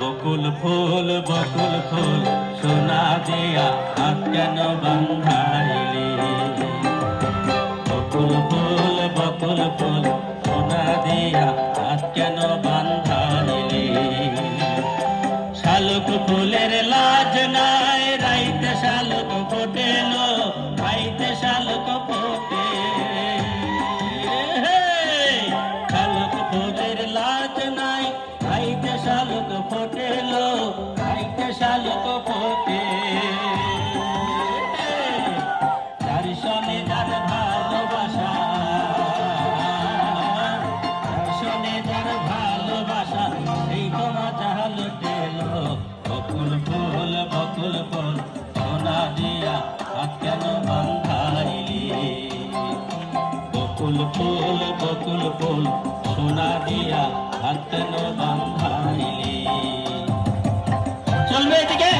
বকুল ফুল বকুল ফুল, সোনা দিয়া হাত কেন বন্ধাইলি? বকুল ফুল বকুল ফুল, সোনা দিয়া হাত কেন বন্ধাইলি? শালুক ফুলের লাজ নাই লুটিল বকুল ফুল বকুল ফুল, সোনা দিয়া হাত কেন বান্ধাইলি? বকুল ফুল বকুল ফুল, সোনা দিয়া হাত কেন বান্ধাইলি? চলবে এদিকে।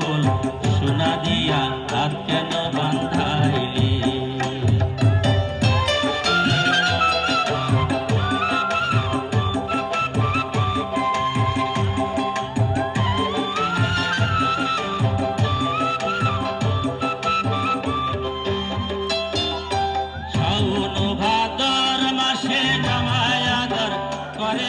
বল সোনা দিয়া আর কেন বান্ধাইলি? ভাদর মাসে জামায়াদর করে